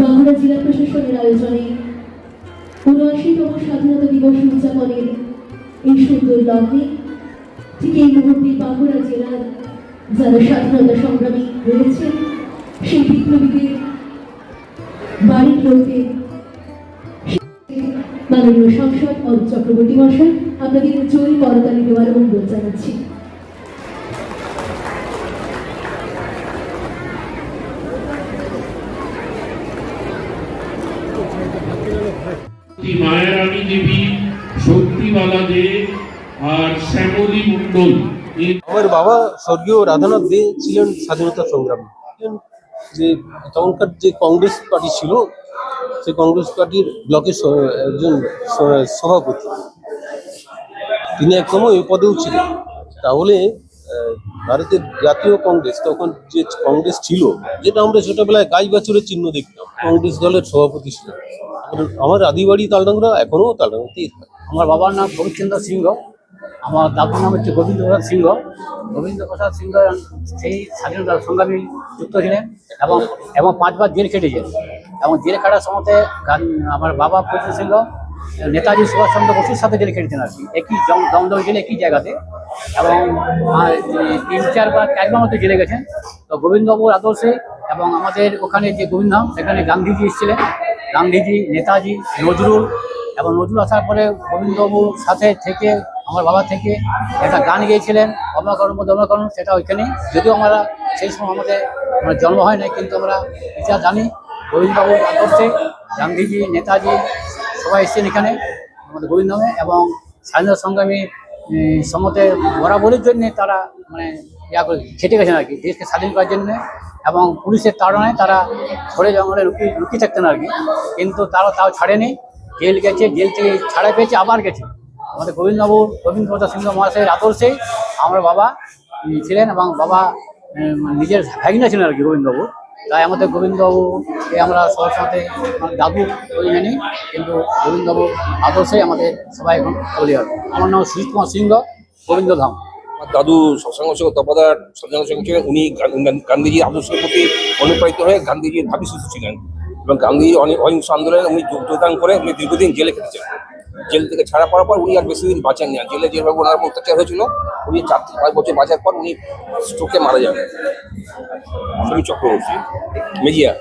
বাঁকুড়া জেলা প্রশাসনের আয়োজনে উনআশিতম স্বাধীনতা দিবস উদযাপনের এই সুন্দর লগ্নে ঠিক এই মুহূর্তে বাঁকুড়া জেলার যারা স্বাধীনতা সংগ্রামী রয়েছেন সেই বিপ্লবীদের বাড়ির লোকদের মাননীয় সংসদ অরূপ চক্রবর্তী মশাই, আপনাদের জয়ী করতালি দেওয়ার অনুরোধ জানাচ্ছি। মায়ারানী দেবী শক্তিবালা দে আর শ্যামলী মণ্ডল। আমার বাবা স্বর্গীয় রাধানাথ দে ছিলেন স্বাধীনতা সংগ্রামী। যে তখনকার যে কংগ্রেস পার্টি ছিল, সেই কংগ্রেস পার্টির ব্লকের একজন সভাপতি। তিনি এক সময় এই পদেও ছিলেন। তাহলে ভারতের জাতীয় কংগ্রেস তখন যে কংগ্রেস ছিল, যেটা আমরা ছোটবেলায় গাছ বাছুরের চিহ্ন দেখতাম। কংগ্রেস দলের সভাপতি ছিলেন। আমার- আদিবাড়ি তালডাংরা এখনও তালডাংরাতেই আমার বাবার নাম গোবিচন্দ্র সিংহ। আমার দাদুর নাম হচ্ছে গোবিন্দ প্রসাদ সিংহ। গোবিন্দ প্রসাদ সিংহ সেই স্বাধীনতা সংগ্রামী যুক্ত ছিলেন এবং এবং পাঁচবার জেল খেটেছেন। এবং জেল খাটার সময়তে আমার বাবা প্রচুর সিংহ নেতাজি সুভাষচন্দ্র বসুর সাথে জেল খেটেছেন আর কি। একই দম- দমদম জেলে, একই জায়গাতে। এবং তিন চারবার চারবার মতো জেলে গেছেন। তো গোবিন্দবাবুর আদর্শে এবং আমাদের ওখানে যে গোবিন্দধাম, সেখানে গান্ধীজি এসেছিলেন। গান্ধীজি নেতাজি নজরুল এবং নজরুল আসার পরে গোবিন্দবাবুর সাথে থেকে আমার বাবা থেকে একটা গান গেয়েছিলেন অমরকর্ম দমকর্ম সেটা ওইখানে যদিও আমরা সেই সময় আমাদের আমার জন্ম হয় নাই কিন্তু আমরা এটা জানি। গোবিন্দবাবুর আদর্শে গান্ধীজি নেতাজি সবাই এসেছেন এখানে আমাদের গোবিন্দমে এবং স্বাধীনতা সংগ্রামী উম, সম্মতে বরাবরের জন্যে তারা মানে খেটে গেছেন আর কি। দেশকে স্বাধীন করার জন্য এবং পুলিশের তাড়নায় তারা ছড়ে জঙ্গলে লুকিয়ে লুকিয়ে থাকতেন আর কি। কিন্তু তারা তাও ছাড়েনি। জেল গেছে, জেল থেকে ছাড়া পেয়েছে, আবার গেছে। আমাদের গোবিন্দবাবু গোবিন্দ প্রসাদ সিংহ মহাশয়ের আদর্শেই আমার বাবা ছিলেন এবং বাবা নিজের ভাগিনা ছিলেন আর কি গোবিন্দবাবু। তাই আমাদের গোবিন্দবাবুকে আমরা সবার সাথে দাদু বলে জানি, কিন্তু গোবিন্দবাবুর আদর্শেই আমাদের সবাই এখন বলি আর আমার নাম সুজিত কুমার সিংহ গোবিন্দ ধাম আমার দাদু সংসদ তপাদার স্বাধীনতা সংগ্রামী ছিলেন, উনি গান্ধীজির আদর্শের প্রতি অনুপ্রাণিত হয়ে গান্ধীজির ভাবি শিশু ছিলেন। এবং গান্ধীজি অনেক অহিংস আন্দোলনে উনি যোগ- যোগদান করে উনি দীর্ঘদিন জেলে কেটেছেন জেল থেকে ছাড়া পাওয়ার পর উনি আর বেশি দিন বাঁচেননি আর জেলে যেভাবে ওনার অত্যাচার হয়েছিল, উনি চার থেকে পাঁচ বছর বাঁচার পর উনি স্ট্রোকে মারা যান। চক্রবর্তী, মেজিয়া।